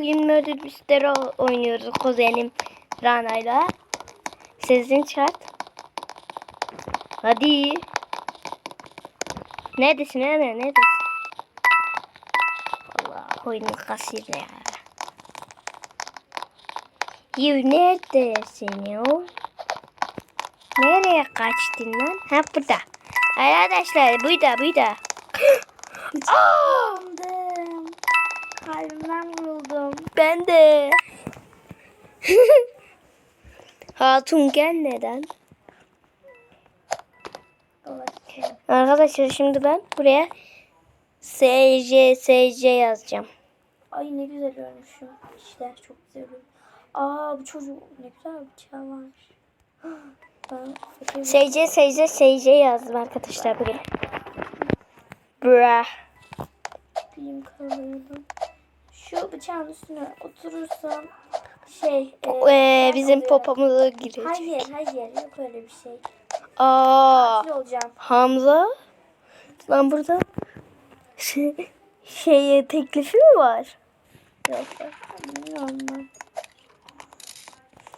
bugün Murder Mystery oynuyoruz kuzenim Rana'yla. Sizin çat. Hadi. Neredesin Rana? Neredesin? Allah oyunun kasıyla ya. Yu neredesin ya? Nereye kaçtın lan? Ha burada. Arkadaşlar burada burada. Aa! Kalbimden vuruldum. Ben de. Hatun gel neden? Arkadaşlar şimdi ben buraya SC SC yazacağım. Ay ne güzel ölmüşüm. İşte çok güzel ölmüş. Aa bu çocuk ne güzel bıçağı var. Ben fakir SC SC SC yazdım arkadaşlar buraya. Bra. bilim kalıyorum. Şu bıçağın üstüne oturursam şey e, Ee, bizim popomuza girecek. Hayır hayır yok öyle bir şey. Aa, Katil olacağım. Hamza. Lan burada şey, şeye teklifi mi var? Yok. Bilmiyorum ben.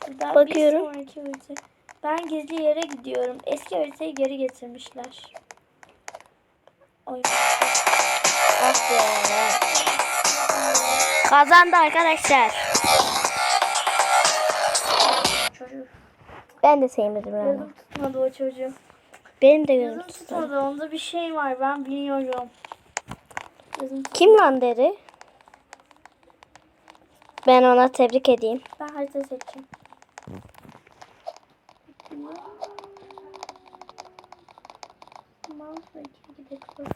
Şuradan Bakıyorum. Bir sonraki harita. Ben gizli yere gidiyorum. Eski haritayı geri getirmişler. Oy. Ah be. Kazandı arkadaşlar. Ben de sevmedim yani. Gözüm tutmadı o çocuğu. Benim de Gözüm gözüm tutmadı. tutmadı. Onda bir şey var. Ben biliyorum. Gözüm tutmadı. Kim lan dedi? Ben ona tebrik edeyim. Ben harita seçeceğim. Mouse ve iki gidelim.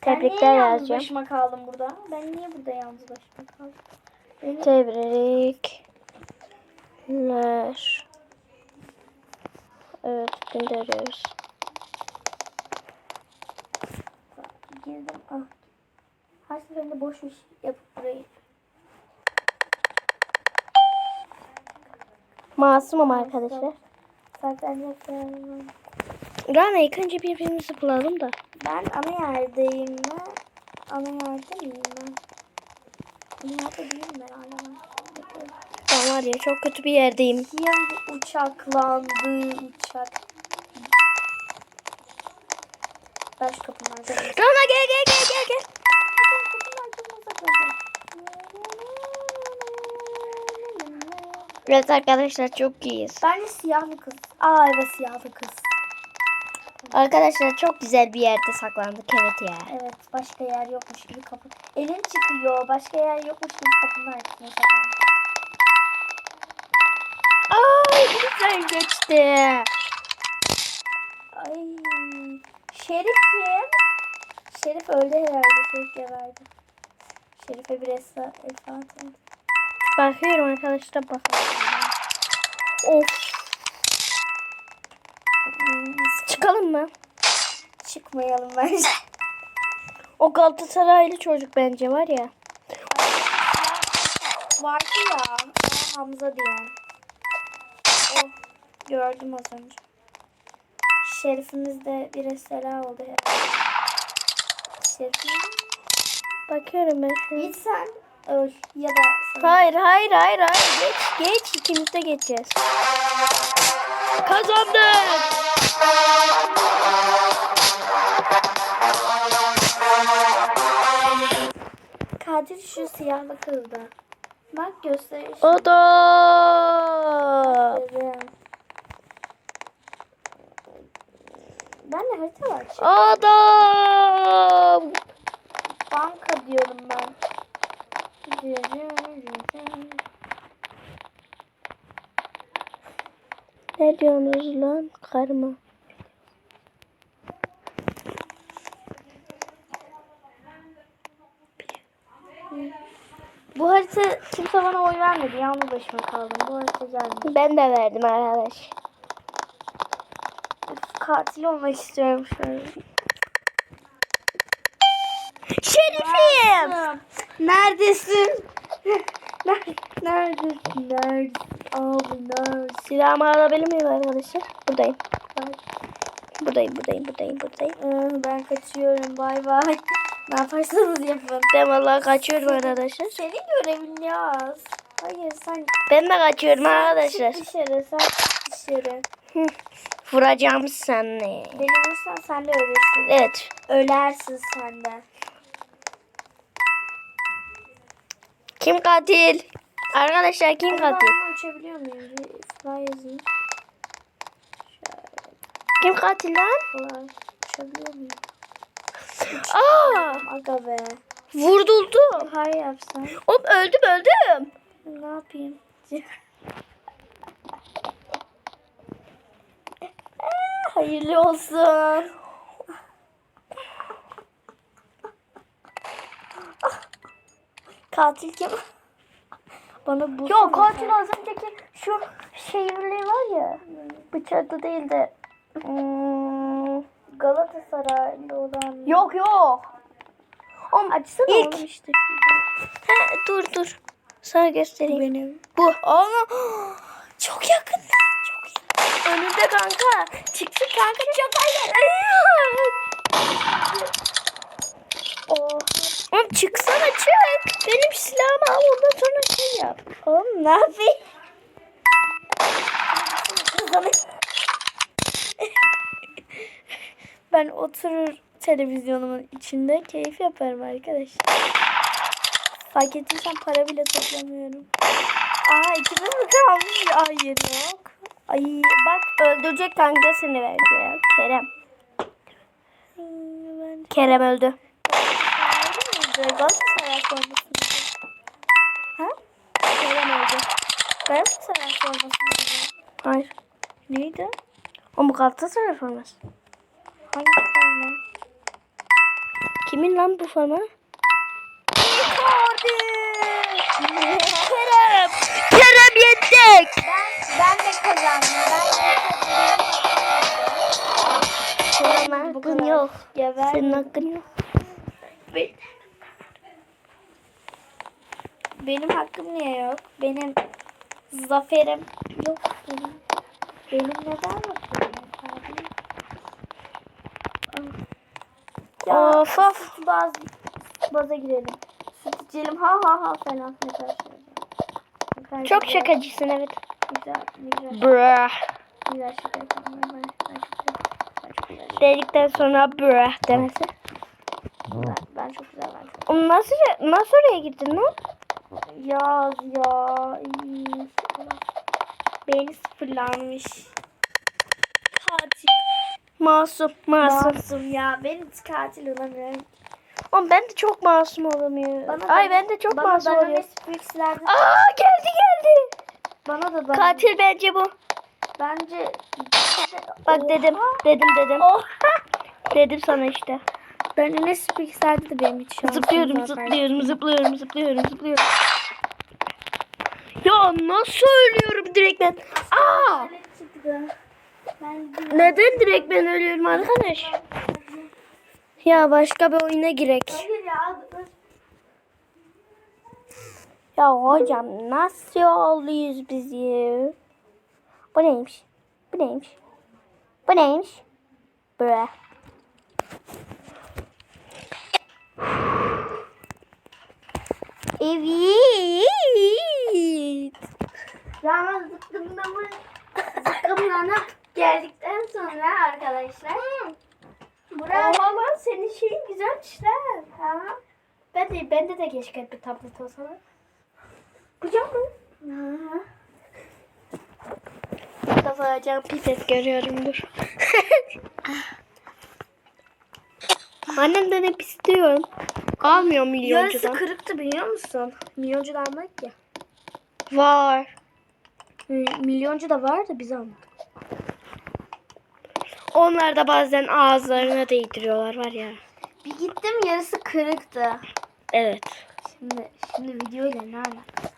Tebrikler ben niye yalnız yazacağım. başıma kaldım burada? Ben niye burada yalnız başıma kaldım? Beni Tebrikler. Evet gönderiyoruz. girdim. Ah. Her seferinde boş bir şey yapıp burayı. Masumum arkadaşlar. Yerim var. Rana ilk önce birbirimizi bulalım da. Ben ana yerdeyim mi? Ana yerde miyim ben? Ana yerde değilim herhalde ben. Ben var ya çok kötü bir yerdeyim. Siyah uçaklandı uçak. Ben şu kapının arkasına Rana gel gel gel gel gel. Evet arkadaşlar çok iyiyiz. Bence siyahlı kız. Aa evet siyahlı kız. Arkadaşlar çok güzel bir yerde saklandık evet ya. Evet başka yer yokmuş gibi kapı. Elin çıkıyor. Başka yer yokmuş gibi kapının arkasına saklandı. Ay güzel geçti. Ay. Şerif kim? Şerif öldü herhalde. Şerif geberdi. Şerife bir esra. Bakıyorum arkadaşlar bakalım. Of. Çıkmayalım bence. O Galatasaraylı çocuk bence var ya. Vardı ya. Hamza diyen. Oh, gördüm az önce. Şerifimiz de bir esra oldu herhalde. Şerifimiz. Bakıyorum ben şu an. Git sen öl ya da sen. Hayır hayır hayır hayır. Geç geç ikimiz de geçeceğiz. Kazandık. Katil şu siyahlı kızdı. Bak gösteriş. O da. Ben de harita var. Çık. Adam. Banka diyorum ben. Ne diyorsunuz lan karma? Bu harita kimse bana oy vermedi. Yalnız başıma kaldım. Bu harita gelmedi. Ben de verdim arkadaş. Üf, Katil olmak istiyorum şöyle. Şerifim. Neredesin? Nerede, neredesin? Neredesin? Abi neredesin? Silahımı alabilir miyim arkadaşlar? Buradayım. Buradayım, buradayım, buradayım, buradayım. Ee, Ben kaçıyorum. Bay bay. Ne yaparsanız yapın. Ben vallahi kaçıyorum arkadaşlar. Senin görevin yaz. Hayır sen Ben de kaçıyorum arkadaşlar. çık dışarı. Sen çık dışarı. Vuracağım seni. Beni vursan sen de ölürsün. Evet. Ölersin sen de. Kim katil? Arkadaşlar kim katil? Ben uçabiliyor muyum? Fly yazayım. Kim katil lan? Fly. Uçabiliyor muyum? Aa! Aga be. Vurduldu. Hay yapsam. Hop öldüm öldüm. Ne yapayım? Hayırlı olsun. Katil kim? Bana bu Yok katil az önceki şu şehirli var ya. Bıçaklı değil de. Hmm, Galatasaraylı olan. Yok yok. Oğlum açsana İlk- oğlum işte. He, dur dur. Sana göstereyim. Benim. Bu. Ama çok yakında. Çok yakında. Önünde kanka. Çıksın kanka çok. Oha. Oğlum çıksana çık. Benim silahımı al ondan sonra şey yap. Oğlum ne yapayım? Ben oturur televizyonumun içinde keyif yaparım arkadaşlar. Fark ettiysen para bile toplamıyorum. Aa ikimiz mi kalmış? Hayır yok. Ay bak Öldürecek kanka seni bence ya. Kerem. hmm, Kerem öldü. Galatasaray forması mıydı? Ha? Kerem öldü. Galatasaray forması mıydı? Hayır. Neydi? O bu Galatasaray forması. Hangi forma? Kimin lan bu forma? Icardi! Kerem. Kerem yendik. Ben, ben de kazandım. Ben de Senin Bu hakkın yok. Geber. Senin hakkın yok. Benim hakkım niye yok? Benim zaferim yok benim. Benim neden yok benim Icardi? Ya Of of. baz, baza girelim. Süt içelim ha ha ha falan ne kadar. Çok şakacısın evet. Güzel, ne güzel, Brah. güzel şaka yapalım. Ben, ben, ben çok güzel, ben çok güzel, Dedikten sonra brah demesi. ben, ben çok güzel, ben çok Oğlum nasıl, nasıl oraya gittin lan? Yaz ya. iyi. Beyni sıfırlanmış. Katil. Masum, masum. Masum ya. Ben hiç katil olamıyorum. Oğlum ben de çok masum olamıyorum. Bana Ay ben de çok bana masum Bana oluyorum. Netflix'lerde Aa geldi geldi. bana da bana. Katil bence bu. Bence Bak dedim, dedim dedim. Oha. Dedim sana işte. Ben de Netflix'lerde de benim hiç şansım Zıplıyorum, zıplıyorum, zıplıyorum, zıplıyorum, zıplıyorum. Ya nasıl ölüyorum direkt ben? Aa! Neden direkt ben ölüyorum arkadaş? Ya başka bir oyuna girek. Ya. hocam nasıl yollayız bizi? Bu neymiş? Bu neymiş? Bu neymiş? Bre. Evet. Yalnız zıkkımlamı zıkkımlanıp geldikten sonra arkadaşlar. Bravo. Oha lan senin şeyin güzel işler. Ha. Ben de, bende de keşke bir tablet olsa lan. Kucak mı? İlk defa acayip pipet görüyorum dur. Annemden hep istiyorum. Almıyor Yarısı milyoncudan. kırıktı biliyor musun? Milyoncu da almadık ya. Var. Milyoncu da var da biz almadık. Onlar da bazen ağızlarına değdiriyorlar var ya. Bir gittim yarısı kırıktı. Evet. Şimdi şimdi videoyla ne alakası?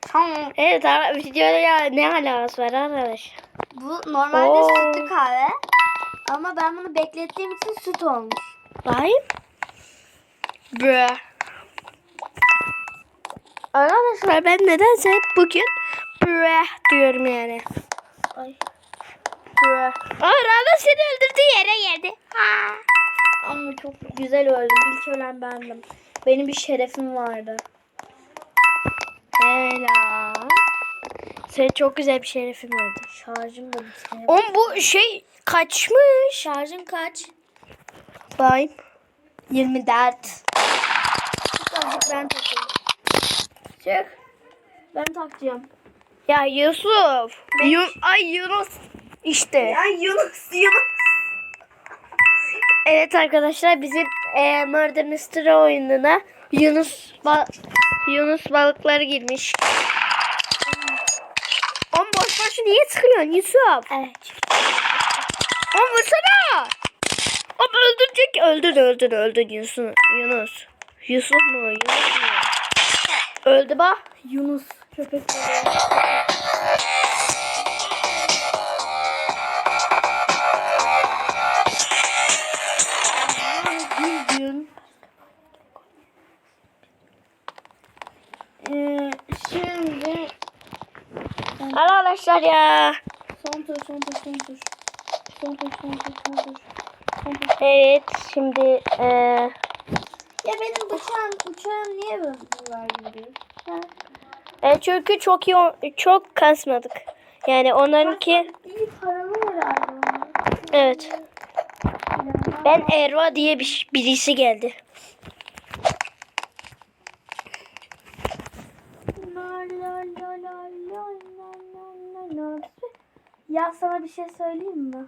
Tamam. Evet videoya ne alakası var arkadaş? Bu normalde Oo. sütlü kahve. Ama ben bunu beklettiğim için süt olmuş. Bakayım. Bre. Arkadaşlar ben nedense hep bugün bre diyorum yani. Ay. Aa Rana seni öldürdü yere geldi. Ama çok güzel öldüm. İlk ölen bendim. Benim bir şerefim vardı. Helal. Senin çok güzel bir şerefin vardı. Şarjım da bitti. Oğlum bu şey kaçmış. Şarjın kaç? Bay. 24. Azıcık ben takayım. Çık. Ben takacağım. Ya Yusuf. Yun Ay Yunus. İşte. Ay Yunus Yunus. Evet arkadaşlar bizim e, Murder Mystery oyununa Yunus ba- Yunus balıkları girmiş. Oğlum boş boş niye sıkıyorsun Yusuf? Evet. Oğlum vursana. Oğlum öldürecek. Öldür öldür öldür Yusuf. Yunus. Yusuf mu? Yunus mu? Öldü bak. Yunus köpek şimdi Arkadaşlar ya. son tur son tur son tur son tur son tur son tur son tur Evet şimdi e, Ya benim bıçağım uçağım niye böyle var gibi? E, çünkü çok iyi çok kasmadık. Yani onlarınki İyi paralı herhalde evet. Ben Erva diye bir, birisi geldi. La Ya sana bir şey söyleyeyim mi?